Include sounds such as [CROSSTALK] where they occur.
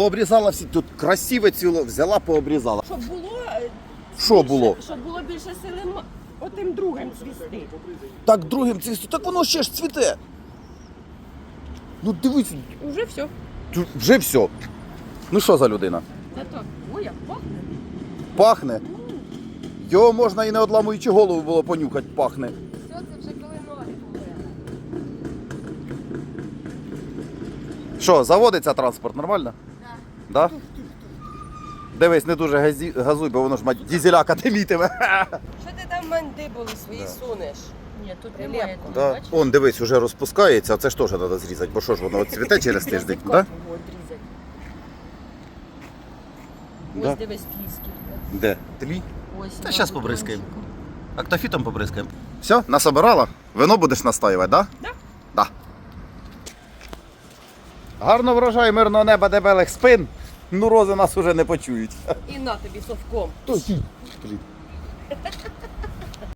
пообрізала всі. Тут красиве ціло, взяла, пообрізала. Щоб було. е, Що було? Щоб було більше сили м- отим другим цвісти. Так другим цвісту, так воно ще ж цвіте. Ну дивись, Уже все. тут вже все. Ну що за людина? Так. Ой, як пахне. Пахне. Його можна і не одламуючи голову було понюхати, пахне. Все, це вже коли ноги були. Що, заводиться транспорт нормально? Да? Дивись, не дуже газі- газуй, бо воно ж мать дізеляка [LAUGHS] димітиме. Що ти там мандибули свої сунеш? Ні, тут Прилепку. немає. тут, Да. бачиш? Он, дивись, уже розпускається, а це ж теж треба зрізати, бо що ж воно от цвіте через тиждень, твого одрізать. Да. Ось дивись пліски. Де? Тлі? Ось. Та щас побризкаємо. Актофітом побризкаємо. Все, насобирала? Вино будеш настоювати, так? Да. Да. Гарно врожай мирного неба дебелих спин. Ну, рози нас уже не почують. І на тобі совком.